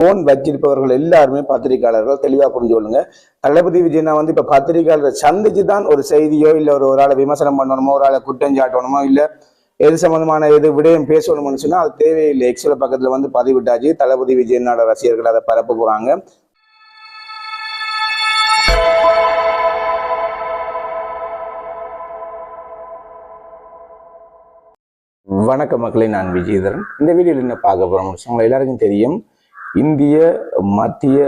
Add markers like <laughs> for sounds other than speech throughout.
Phone வச்சிருப்பவர்கள் எல்லாருமே பத்திரிகையாளர்கள் தெளிவாக புரிஞ்சு கொள்ளுங்க. தளபதி விஜயனா வந்து இப்போ பத்திரிகையாளரை சந்திச்சு தான் ஒரு செய்தியோ இல்லை ஒரு ஒரு ஆளை விமர்சனம் பண்ணணுமோ ஒரு ஆளை குற்றம் சாட்டணுமோ இல்லை எது சம்மந்தமான எது விடயம் பேசணும்னு சொன்னால் அது தேவையில்லை. எக்ஸல பக்கத்தில் வந்து பதிவிட்டாச்சு. தளபதி விஜயனோட ரசிகர்கள் அதை பரப்ப போகிறாங்க வணக்க மக்களை நான் விஜயதரன். இந்த வீடியோவில் என்ன பார்க்க போறோம் உங்களை எல்லாருக்கும் தெரியும். இந்திய மத்திய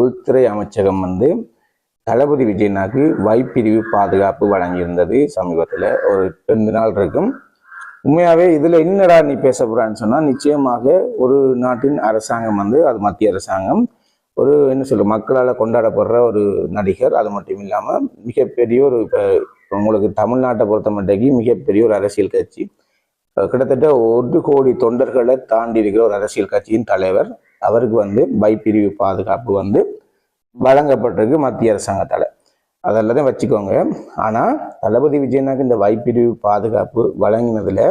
உள்துறை அமைச்சகம் வந்து தளபதி விஜயனாக்கு வைப்பிரிவு பாதுகாப்பு வழங்கியிருந்தது சமீபத்தில். ஒரு ரெண்டு நாள் இருக்கும். உண்மையாகவே இதில் என்னடா நீ பேச போகிறான்னு சொன்னால் நிச்சயமாக ஒரு நாட்டின் அரசாங்கம் வந்து அது மத்திய அரசாங்கம் ஒரு என்ன சொல்ற மக்களால் கொண்டாடப்படுற ஒரு நடிகர். அது மட்டும் இல்லாமல் மிகப்பெரிய ஒரு இப்போ உங்களுக்கு தமிழ்நாட்டை பொறுத்த மட்டைக்கு மிகப்பெரிய ஒரு அரசியல் கட்சி. கிட்டத்தட்ட ஒரு கோடி தொண்டர்களை தாண்டி இருக்கிற ஒரு அரசியல் கட்சியின் தலைவர். அவருக்கு வந்து பைப்பிரிவு பாதுகாப்பு வந்து வழங்கப்பட்டிருக்கு மத்திய அரசாங்கத்தால். அதெல்லாம் வச்சுக்கோங்க. ஆனால் தளபதி விஜயனாக்கு இந்த வைப்பிரிவு பாதுகாப்பு வழங்கினதில்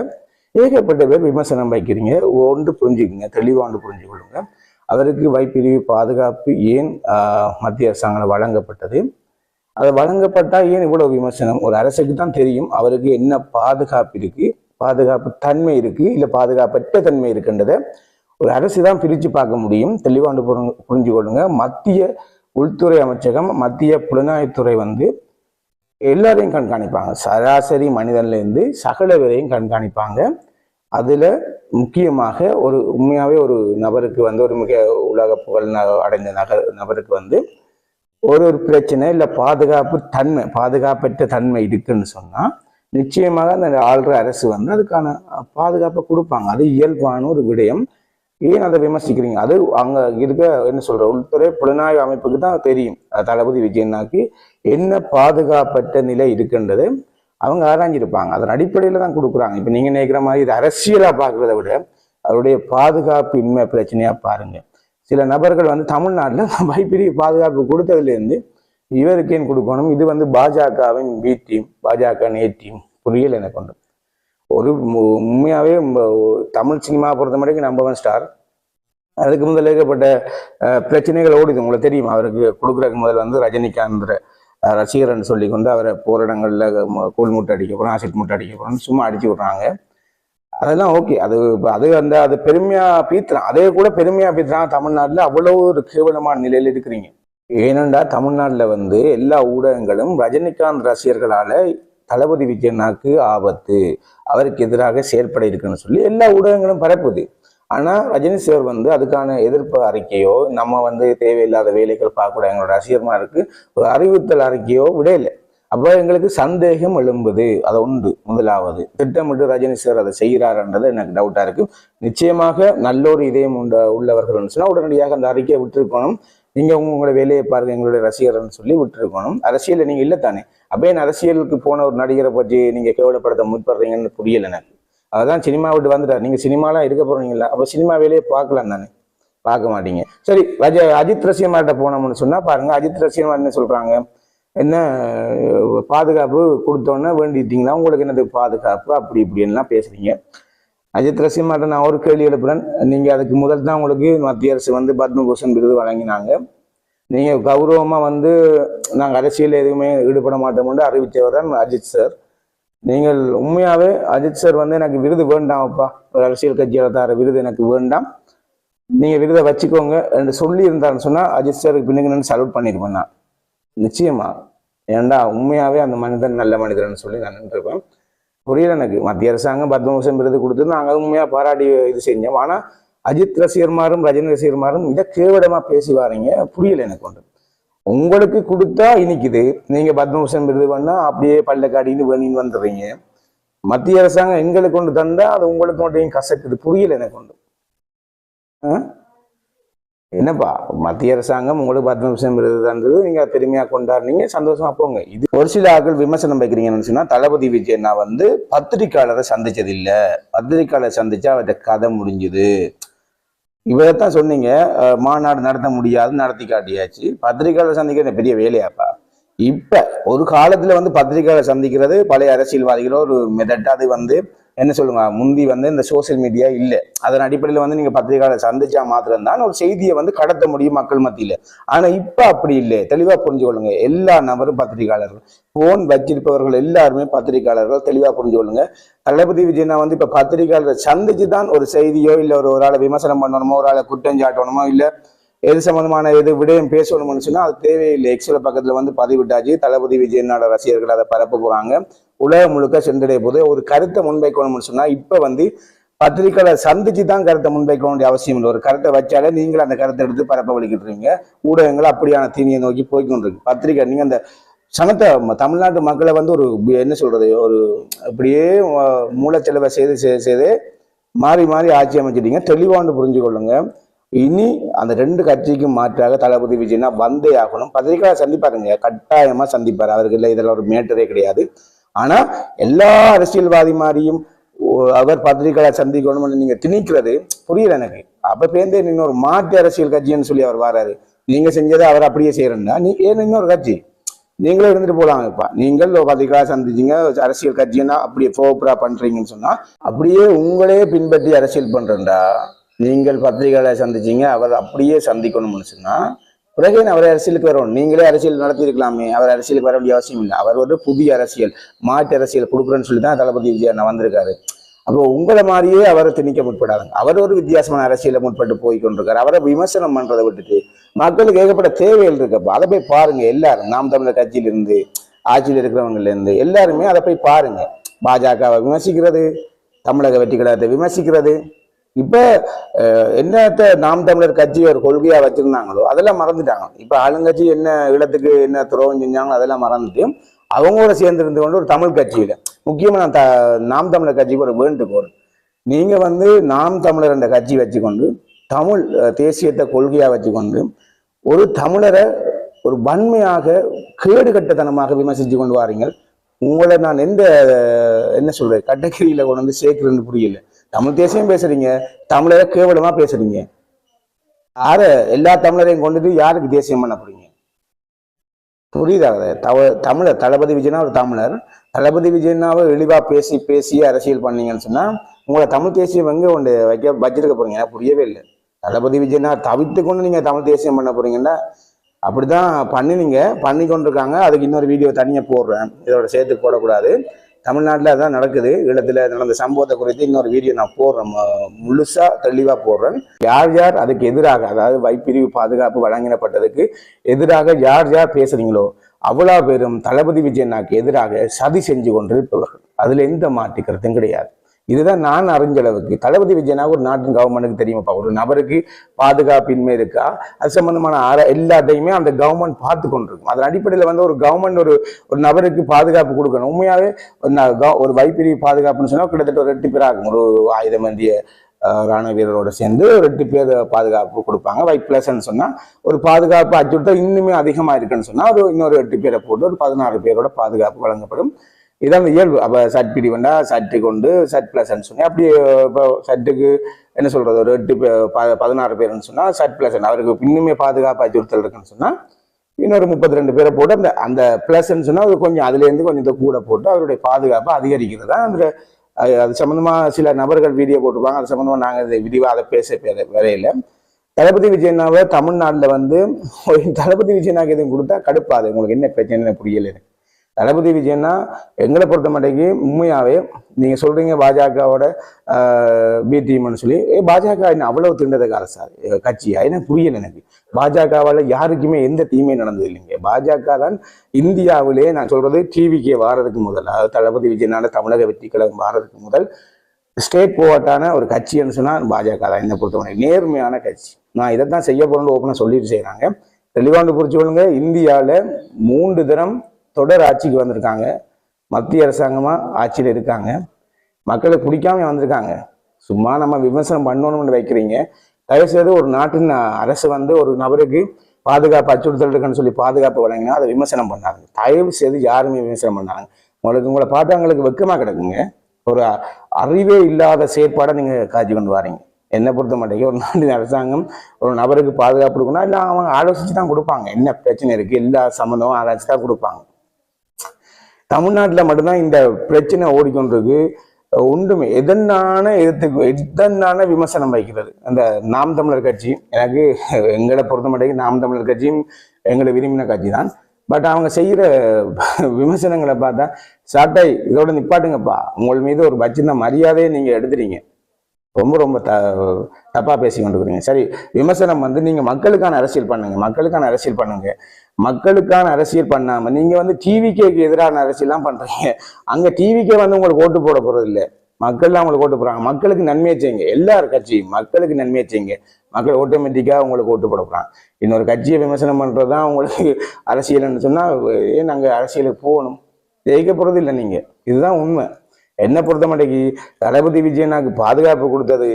ஏகப்பட்ட பேர் விமர்சனம் வைக்கிறீங்க. ஒன்று புரிஞ்சுக்குங்க தெளிவா ஒன்று புரிஞ்சுக்கொள்ளுங்க. அவருக்கு வைப்பிரிவு பாதுகாப்பு ஏன் மத்திய அரசாங்கம் வழங்கப்பட்டது? அது வழங்கப்பட்டால் ஏன் இவ்வளோ விமர்சனம்? ஒரு அரசுக்கு தான் தெரியும். அவருக்கு என்ன பாதுகாப்பு இருக்குது பாதுகாப்பு தன்மை இருக்குது இல்லை பாதுகாப்பற்ற தன்மை இருக்குன்றதை ஒரு அரசு தான் பிரித்து பார்க்க முடியும். தெளிவாண்டு புரிஞ்சு கொள்ளுங்க மத்திய உள்துறை அமைச்சகம் மத்திய புலனாய்வுத்துறை வந்து எல்லாரையும் கண்காணிப்பாங்க. சராசரி மனிதன்லேருந்து சகல பேரையும் கண்காணிப்பாங்க. அதில் முக்கியமாக ஒரு உண்மையாகவே ஒரு நபருக்கு வந்து ஒரு மிக உலக புகழ் அடைந்த நகர் நபருக்கு வந்து ஒரு ஒரு பிரச்சனை இல்லை பாதுகாப்பு தன்மை பாதுகாப்பற்ற தன்மை இருக்குன்னு சொன்னால் நிச்சயமாக அந்த ஆள்ற அரசு வந்து அதுக்கான பாதுகாப்பை கொடுப்பாங்க. அது இயல்பான ஒரு விடயம். ஏன் அதை விமர்சிக்கிறீங்க? அது அங்க இருக்க என்ன சொல்ற உள்துறை புலனாய்வு அமைப்புக்கு தான் தெரியும். தளபதி விஜயனாக்கு என்ன பாதுகாப்பற்ற நிலை இருக்குன்றது அவங்க ஆராய்ஞ்சிருப்பாங்க. அதன் அடிப்படையில தான் கொடுக்குறாங்க. இப்ப நீங்க நினைக்கிற மாதிரி இது அரசியலா பார்க்குறத விட அவருடைய பாதுகாப்பு இன்மை பிரச்சனையா பாருங்க. சில நபர்கள் வந்து தமிழ்நாட்டில் <laughs> வைப்பிரிவு பாதுகாப்பு கொடுத்ததுலேருந்து இவருக்கு ஏன் கொடுக்கணும்? இது வந்து பாஜகவின் பி டீம் பாஜக ஏ டீம் புரியல எனக்கு ஒன்று ஒரு மு- தமிழ் சினிமா பொறுத்த மட்டும் நம்பவன் ஸ்டார் அதுக்கு முதல்ல ஏகப்பட்ட பிரச்சனைகள் ஓடுது. உங்களுக்கு தெரியும்? அவருக்கு கொடுக்குறதுக்கு முதல் வந்து ரஜினிகாந்த் ரசிகர்னு சொல்லி கொண்டு அவரை போராடங்களில் கூழ் மூட்டை அடிக்க போகிறோம் ஆசிட் மூட்டை அடிக்க போகிறோம் சும்மா அடிச்சு விட்றாங்க. அதெல்லாம் ஓகே அது அது அந்த அது பெருமையாக பீத்துறான். அதே கூட பெருமையாக பீத்துறான் தமிழ்நாட்டில். அவ்வளவு ஒரு கேவலமான நிலையில் இருக்கிறீங்க. ஏனென்றா தமிழ்நாட்டில் வந்து எல்லா ஊடகங்களும் ரஜினிகாந்த் ரசிகர்களால் தளபதி விஜயனாக்கு ஆபத்து. அவருக்கு எதிராக செயற்பட இருக்குன்னு சொல்லி எல்லா ஊடகங்களும் பரப்புது. ஆனால் ரஜினி சார் வந்து அதுக்கான எதிர்ப்பு அறிக்கையோ நம்ம வந்து தேவையில்லாத வேலைகள் பார்க்கக்கூடாது. எங்களோட ரசிகர்மாருக்கு ஒரு அறிவுறுத்தல் அறிக்கையோ விடையில்லை அப்போ எங்களுக்கு சந்தேகம் எழும்புது. அது உண்டு. முதலாவது திட்டமிட்டு ரஜினி சார் அதை செய்கிறாருன்றது எனக்கு டவுட்டாக இருக்குது நிச்சயமாக நல்ல ஒரு இதயம் உண்ட உள்ளவர்கள் சொன்னால் உடனடியாக அந்த அறிக்கையை விட்டுருக்கணும். நீங்க உங்களோட வேலையை பாருங்க எங்களுடைய ரசிகர்னு சொல்லி விட்டுருக்கணும். அரசியல் நீங்க இல்லை தானே அப்படியே அரசியலுக்கு போன ஒரு நடிகரை பற்றி நீங்க கேவலப்படுத்த முற்படுறீங்கன்னு புரியல எனக்கு அதான் சினிமா விட்டு வந்துட்டார். நீங்க சினிமாலாம் இருக்க போறீங்களா அப்ப சினிமா வேலையை பார்க்கலாம் தானே பார்க்க மாட்டீங்க. சரி ரஜ அஜித் ரசிகமார்ட்ட போனோம்னு சொன்னா பாருங்க அஜித் ரசிகமார் என்ன சொல்றாங்க? என்ன பாதுகாப்பு கொடுத்தோன்னே வேண்டிட்டீங்களா? உங்களுக்கு என்னது பாதுகாப்பு? அப்படி இப்படின்லாம் பேசுறீங்க. அஜித் ரசிமாட்ட நான் ஒரு கேள்வி எழுப்புறேன். நீங்கள் அதுக்கு முதல் தான் உங்களுக்கு மத்திய அரசு வந்து பத்மபூஷன் விருது வழங்கினாங்க. நீங்கள் கௌரவமாக வந்து நாங்கள் அரசியல் எதுவுமே ஈடுபட மாட்டோம்னு அறிவித்தவர் தான் அஜித் சார். நீங்கள் உண்மையாகவே அஜித் சார் வந்து எனக்கு விருது வேண்டாம் அப்பா ஒரு அரசியல் கட்சியில் தர விருது எனக்கு வேண்டாம். நீங்கள் விருதை வச்சுக்கோங்க என்று சொல்லி இருந்தாருன்னு சொன்னால் அஜித் சாருக்கு பின்னுக்கு நின்று சல்யூட் பண்ணியிருப்பேன் நான். நிச்சயமா. ஏன்டா உண்மையாகவே அந்த மனிதன் நல்ல மனிதர்னு சொல்லி நான் நின்றுருப்பேன். புரியல எனக்கு. மத்திய அரசாங்கம் பத்மபூஷன் விருது கொடுத்து நாங்கள் உண்மையாக பாராட்டி இது செஞ்சோம். ஆனால் அஜித் ரசிகர்மாரும் ரஜினி ரசிகர்மாரும் இதை கேவலமா பேசி வாரீங்க. புரியல எனக்கு ஒன்று. உங்களுக்கு கொடுத்தா இனிக்குது. நீங்க பத்மபூஷன் விருது பண்ணால் அப்படியே பள்ளக்காடின்னு வேணின்னு வந்துடுறீங்க. மத்திய அரசாங்கம் எங்களுக்கு கொண்டு தந்தால் அது உங்களுக்கு மட்டும் கசக்குது. புரியல எனக்கு ஒன்று. ஆ? என்னப்பா மத்திய அரசாங்கம் உங்களுக்கு பத்மபூஷன் விருது தந்தது நீங்க பெருமையா கொண்டாடுனீங்க சந்தோஷமா போங்க. இது ஒரு சில ஆட்கள் விமர்சனம் வைக்கிறீங்கன்னு சொன்னா தளபதி விஜயனா வந்து பத்திரிக்கையாளரை சந்திச்சது இல்ல பத்திரிகையாளரை சந்திச்சா அவர்கிட்ட கதை முடிஞ்சுது. இவரைத்தான் சொன்னீங்க மாநாடு நடத்த முடியாது நடத்தி காட்டியாச்சு. பத்திரிகையாளர் சந்திக்கிறது பெரிய வேலையாப்பா? இப்ப ஒரு காலத்துல வந்து பத்திரிகையாளர் சந்திக்கிறது பழைய அரசியல்வாதிகளோ ஒரு மெதட்டாது அது வந்து என்ன சொல்லுங்க முந்தி வந்து இந்த சோசியல் மீடியா இல்லை. அதன் அடிப்படையில் வந்து நீங்க பத்திரிகையாளர் சந்திச்சா மாத்திரம் தான் ஒரு செய்தியை வந்து கடத்த முடியும் மக்கள் மத்தியில. ஆனா இப்ப அப்படி இல்லை. தெளிவா புரிஞ்சு கொள்ளுங்க எல்லா நபரும் பத்திரிகையாளர்கள். போன் வச்சிருப்பவர்கள் எல்லாருமே பத்திரிகையாளர்கள். தெளிவா புரிஞ்சு கொள்ளுங்க தளபதி விஜயனா வந்து இப்ப பத்திரிகையாளரை சந்திச்சு தான் ஒரு செய்தியோ இல்ல ஒரு ஒரு ஆளை விமர்சனம் பண்ணணுமோ ஒரு ஆளை குற்றம் சாட்டணுமோ இல்ல எது சம்பந்தமான எது விடயம் பேசணும்னு சொன்னா அது தேவையில்லை. எக்ஸல பக்கத்துல வந்து பதிவிட்டாச்சு. தளபதி விஜயனோட ரசிகர்கள் அதை பரப்ப போறாங்க. உலகம் முழுக்க சென்றடைய போது ஒரு கருத்தை முன்வைக்கணும்னு சொன்னா இப்போ வந்து பத்திரிக்கையாளர் சந்திச்சு தான் கருத்தை முன்வைக்க வேண்டிய அவசியம் இல்லை. ஒரு கருத்தை வச்சாலே நீங்கள் அந்த கருத்தை எடுத்து பரப்ப வலிக்கிட்டு இருக்கீங்க ஊடகங்கள் அப்படியான தீனியை நோக்கி போய்கொண்டிருக்கு பத்திரிக்கை நீங்க அந்த சனத்தை தமிழ்நாட்டு மக்களை வந்து ஒரு என்ன சொல்றது ஒரு அப்படியே மூலச்செலவை செய்து செய்து செய்து மாறி மாறி ஆட்சி அமைச்சிட்டீங்க. தெளிவாண்டு புரிஞ்சு கொள்ளுங்க. இனி அந்த ரெண்டு கட்சிக்கும் மாற்றாக தளபதி விஜய்னா வந்தே ஆகணும். பத்திரிகையாளர் சந்திப்பாருங்க. கட்டாயமா சந்திப்பார். அவருக்கு இல்லை இதெல்லாம் ஒரு மேட்டரே கிடையாது. ஆனா எல்லா அரசியல்வாதி மாதிரியும் ஓ- அவர் பத்திரிகையாளர் சந்திக்கணும்னு நீங்க திணிக்கிறது புரியல எனக்கு. அப்ப பேந்தே நீங்க ஒரு மாற்று அரசியல் கட்சின்னு சொல்லி அவர் வராரு. நீங்க செஞ்சதை அவர் அப்படியே செய்யறேன்னா நீ ஏன் இன்னொரு கட்சி? நீங்களே இருந்துட்டு போலாம் இப்ப. நீங்கள் பத்திரிகையாளர் சந்திச்சீங்க அரசியல் கட்சின்னா அப்படியே ஃபோப்ரா பண்றீங்கன்னு சொன்னா அப்படியே உங்களே பின்பற்றி அரசியல் பண்றேன்டா. நீங்கள் பத்திரிகையாளர் சந்திச்சீங்க அவர் அப்படியே சந்திக்கணும்னு சொன்னா பிறகு அவர் அரசியலுக்கு வரணும் நீங்களே அரசியல் நடத்தியிருக்கலாமே. அவர் அரசியலுக்கு வர வேண்டிய அவசியம் இல்லை. அவர் ஒரு புதிய அரசியல் மாற்று அரசியல் கொடுக்குறேன்னு சொல்லி தான் தளபதி விஜய் அண்ணா வந்திருக்காரு. அப்போ உங்களை மாதிரியே அவரை திணிக்க முற்படாதுங்க. அவர் ஒரு வித்தியாசமான அரசியலை முற்பட்டு போய் கொண்டிருக்காரு. அவரை விமர்சனம் பண்றதை விட்டுட்டு மக்களுக்கு ஏகப்பட்ட தேவைகள் இருக்கப்ப அதை போய் பாருங்க எல்லாரும். நாம் தமிழர் கட்சியிலிருந்து ஆட்சியில் இருக்கிறவங்கலேருந்து எல்லாருமே அதை போய் பாருங்க. பாஜகவை விமர்சிக்கிறது தமிழக வெற்றி கழகத்தை விமர்சிக்கிறது. இப்ப என்னத்த நாம் தமிழர் கட்சி ஒரு கொள்கையா வச்சிருந்தாங்களோ அதெல்லாம் மறந்துட்டாங்க. இப்ப ஆளுங்கட்சி என்ன இடத்துக்கு என்ன துரோகம் செஞ்சாங்களோ அதெல்லாம் மறந்துட்டு அவங்களோட சேர்ந்து இருந்து கொண்டு ஒரு தமிழ் கட்சியில முக்கியமா நான் த- நாம் தமிழர் கட்சிக்கு ஒரு வேண்டுகோள். நீங்க வந்து நாம் தமிழர் என்ற கட்சி வச்சுக்கொண்டு தமிழ் தேசியத்தை கொள்கையா வச்சுக்கொண்டு ஒரு தமிழரை ஒரு வன்மையாக கேடு கட்டத்தனமாக விமர்சித்து கொண்டு வாரீங்கள். உங்களை நான் எந்த என்ன சொல்கிறேன் கட்டக்கிரியில கொண்டு வந்து சேர்க்கிறேன்னு புரியல. தமிழ் தேசியம் பேசுறீங்க தமிழரை கேவலமா பேசுறீங்க. யார எல்லா தமிழரையும் கொண்டுட்டு யாருக்கு தேசியம் பண்ண போறீங்க? புரியுதா? தவ தமிழர் தளபதி விஜயனா ஒரு தமிழர். தளபதி விஜயனாவை இழிவா பேசி பேசி அரசியல் பண்ணீங்கன்னு சொன்னா உங்களை தமிழ் தேசியம் எங்க ஒன்று வைக்க வச்சிருக்க போறீங்க? எனக்கு புரியவே இல்லை. தளபதி விஜயனா தவித்து கொண்டு நீங்க தமிழ் தேசியம் பண்ண போறீங்கன்னா அப்படிதான் பண்ணினீங்க. பண்ணி கொண்டிருக்காங்க அதுக்கு இன்னொரு வீடியோ தனியா போடுறேன். இதோட சேர்த்து போடக்கூடாது. தமிழ்நாட்டில் அதான் நடக்குது. ஈழத்தில் நடந்த சம்பவத்தை குறித்து இன்னொரு வீடியோ நான் போடுறேன். முழுசாக தெளிவாக போடுறேன். யார் யார் அதுக்கு எதிராக அதாவது வைப்பிரிவு பாதுகாப்பு வழங்கினப்பட்டதுக்கு எதிராக யார் யார் பேசுறீங்களோ அவ்வளோ பேரும் தளபதி விஜயனாக்கு எதிராக சதி செஞ்சு கொண்டிருப்பவர்கள். அதில் எந்த மாற்று கருத்தும் கிடையாது. இதுதான் நான் அறிஞ்ச அளவுக்கு. தளபதி விஜயனா ஒரு நாட்டின் கவர்மெண்ட்டுக்கு தெரியுமாப்பா? ஒரு நபருக்கு பாதுகாப்பின்மை இருக்கா? அது சம்பந்தமான ஆர எல்லாத்தையுமே அந்த கவர்மெண்ட் பார்த்து கொண்டிருக்கும் அதன் அடிப்படையில் வந்து ஒரு கவர்மெண்ட் ஒரு ஒரு நபருக்கு பாதுகாப்பு கொடுக்கணும். உண்மையாகவே ஒரு வைப்பிரிவு பாதுகாப்புன்னு சொன்னால் கிட்டத்தட்ட ஒரு எட்டு பேர் ஆகும் ஒரு ஆயுதம் ஏந்திய ராணுவ வீரரோட சேர்ந்து ஒரு எட்டு பேர் பாதுகாப்பு கொடுப்பாங்க. வைப் பிளஸ்ன்னு சொன்னால் ஒரு பாதுகாப்பு அச்சுறுத்தல் இன்னுமே அதிகமாக இருக்குன்னு சொன்னால் ஒரு இன்னொரு எட்டு பேரை போட்டு ஒரு பதினாறு பேரோட பாதுகாப்பு வழங்கப்படும். இதான் அந்த இயல்பு. அப்போ சட் பிரிவுண்டா சட்டு கொண்டு சட் பிளஸ்ன்னு சொன்னேன். அப்படியே இப்போ சட்டுக்கு என்ன சொல்றது? ஒரு எட்டு ப- பதினாறு பேர்னு சொன்னா சட் பிளஸ் அவருக்கு இன்னுமே பாதுகாப்பு அச்சுறுத்தல் இருக்குன்னு சொன்னா இன்னொரு முப்பத்தி ரெண்டு பேரை போட்டு அந்த அந்த பிளஸ்ன்னு சொன்னா அது கொஞ்சம் அதுலேருந்து கொஞ்சம் இதை கூட போட்டு அவருடைய பாதுகாப்பை அதிகரிக்கிறது தான். அந்த அது சம்மந்தமாக சில நபர்கள் வீடியோ போட்டிருப்பாங்க. அது சம்மந்தமாக நாங்கள் இதை விரிவாக அதை பேச வரையில. தளபதி விஜயனாவை தமிழ்நாட்டில் வந்து தளபதி விஜயனாக்கு எதுவும் கொடுத்தா கடுப்பாது. உங்களுக்கு என்ன பிரச்சனை புரியல எனக்கு. தளபதி விஜயன்னா எங்களை பொறுத்த மாட்டேங்கு உண்மையாவே நீங்க சொல்றீங்க பாஜகவோட பி டீம்னு சொல்லி ஏ பாஜக என்ன அவ்வளவு திண்டதுக்கார சார். கட்சியா என்ன புரியல எனக்கு. பாஜகவால யாருக்குமே எந்த தீமையும் நடந்தது இல்லைங்க. பாஜக தான் இந்தியாவிலே நான் சொல்றது டிவிக்கு வாரதுக்கு முதல் அதாவது தளபதி விஜயனால தமிழக வெற்றி கழகம் வாரதுக்கு முதல் ஸ்டேட் போவாட்டான ஒரு கட்சின்னு சொன்னா பாஜக தான் என்னை பொறுத்தவரை நேர்மையான கட்சி. நான் இதை தான் செய்ய போறேன்னு ஓப்பனாக சொல்லிட்டு செய்கிறாங்க தெளிவாண்டு புரிச்சுக்கொள்ளுங்க இந்தியாவில் மூன்று தினம் தொடர் ஆட்சிக்கு வந்திருக்காங்க. மத்திய அரசாங்கமாக ஆட்சியில் இருக்காங்க. மக்களை பிடிக்காம வந்திருக்காங்க. சும்மா நம்ம விமர்சனம் பண்ணணும்னு வைக்கிறீங்க. தயவுசெய்து ஒரு நாட்டின் அரசு வந்து ஒரு நபருக்கு பாதுகாப்பு அச்சுறுத்தல் இருக்குன்னு சொல்லி பாதுகாப்பு வழங்கினா அதை விமர்சனம் பண்ணாங்க தயவு செய்து யாருமே விமர்சனம் பண்ணாங்க உங்களுக்கு உங்களை பார்த்தா உங்களுக்கு வெக்கமாக கிடக்குங்க. ஒரு அறிவே இல்லாத செயற்பாடை நீங்கள் காட்சி கொண்டு வரீங்க. என்னை பொறுத்த மாட்டேங்க ஒரு நாட்டின் அரசாங்கம் ஒரு நபருக்கு பாதுகாப்பு கொடுக்கணும் இல்லை அவங்க ஆலோசிச்சு தான் கொடுப்பாங்க. என்ன பிரச்சனை இருக்குது எல்லா சம்மந்தமும் ஆராய்ச்சி தான் கொடுப்பாங்க. தமிழ்நாட்டில் மட்டும்தான் இந்த பிரச்சனை ஓடிக்கொண்டிருக்கு. ஒன்றுமே. எதனான எதிர்த்து எதனான விமர்சனம் வைக்கிறது? அந்த நாம் தமிழர் கட்சி எனக்கு எங்களை பொறுத்த மட்டும் நாம் தமிழர் கட்சியும் எங்களை விரும்பின கட்சி தான் பட் அவங்க செய்கிற விமர்சனங்களை பார்த்தா சாட்டை இதோட நிப்பாட்டுங்கப்பா. உங்கள் மீது ஒரு பச்சின மரியாதையை நீங்கள் எடுத்துறீங்க ரொம்ப ரொம்ப த தப்பாக பேசி கொண்டுக்கிறீங்க சரி விமர்சனம் வந்து நீங்கள் மக்களுக்கான அரசியல் பண்ணுங்கள் மக்களுக்கான அரசியல் பண்ணுங்கள் மக்களுக்கான அரசியல் பண்ணாமல் நீங்கள் வந்து டிவிகேக்கு எதிரான அரசியல்லாம் பண்ணுறீங்க அங்கே டிவிக்கே வந்து உங்களுக்கு ஓட்டு போட போகிறது இல்லை மக்கள்லாம் உங்களுக்கு ஓட்டு போகிறாங்க மக்களுக்கு நன்மையை செய்யுங்க. எல்லார் கட்சியும் மக்களுக்கு நன்மையை செய்யுங்க. மக்கள் ஆட்டோமேட்டிக்காக உங்களுக்கு ஓட்டு போட போகிறாங்க இன்னொரு கட்சியை விமர்சனம் பண்ணுறது தான் உங்களுக்கு அரசியல்னு சொன்னால் ஏன் நாங்கள் அரசியலுக்கு போகணும்? ஜெயிக்க போகிறது இல்லை நீங்கள் இதுதான் உண்மை. என்னை பொறுத்த மாட்டேங்கி தளபதி விஜயனாக்கு பாதுகாப்பு கொடுத்தது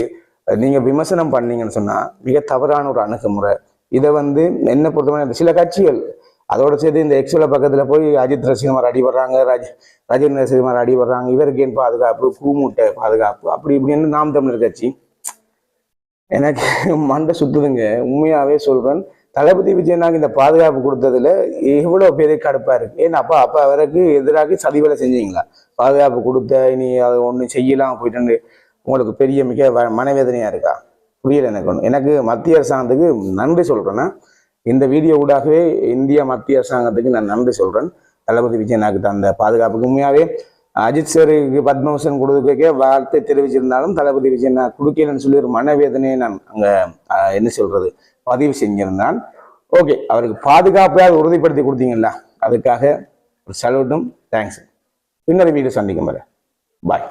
நீங்க விமர்சனம் பண்ணீங்கன்னு சொன்னா மிக தவறான ஒரு அணுகுமுறை. இதை வந்து என்ன பொறுத்தவரை சில கட்சிகள் அதோட சேர்த்து இந்த எக்ஸோல பக்கத்துல போய் அஜித் ரசிகமார் அடிபடுறாங்க ராஜ் ரஜேந்திர ரசிகமார் அடிபடுறாங்க இவருக்கு ஏன் பாதுகாப்பு கூமுட்டை பாதுகாப்பு அப்படி இப்படின்னு நாம் தமிழர் கட்சி. எனக்கு மண்டை சுத்துதுங்க. உண்மையாவே சொல்றேன் தளபதி விஜயனாக்கு இந்த பாதுகாப்பு கொடுத்ததுல எவ்வளவு பெரிய கடுப்பா இருக்கு? ஏன்னா அப்பா அப்ப அவருக்கு எதிராக சதி வேலை செஞ்சீங்களா? பாதுகாப்பு கொடுத்த இனி அது ஒண்ணு செய்யலாம் போயிட்டு உங்களுக்கு பெரிய மிக வ- மனவேதனையா இருக்கா? புரியல எனக்கு ஒண்ணு. எனக்கு மத்திய அரசாங்கத்துக்கு நன்றி சொல்றேன்னா இந்த வீடியோ ஊடாகவே இந்திய மத்திய அரசாங்கத்துக்கு நான் நன்றி சொல்றேன். தளபதி விஜயனாக்கு தந்த பாதுகாப்புக்கு உண்மையாவே அஜித் சருக்கு பத்மபூஷன் கொடுக்க வார்த்தை தெரிவிச்சிருந்தாலும் தளபதி விஜயன் நான் கொடுக்கலன்னு சொல்லி ஒரு மனவேதனையை நான் அங்க அஹ், என்ன சொல்றது? பதிவு செஞ்சிருந்தான். ஓகே அவருக்கு பாதுகாப்பையாவது உறுதிப்படுத்தி கொடுத்தீங்களா அதுக்காக ஒரு சலூட்டும் தேங்க்ஸ் பின்னர் வீடு சந்திக்கும் வர. பாய்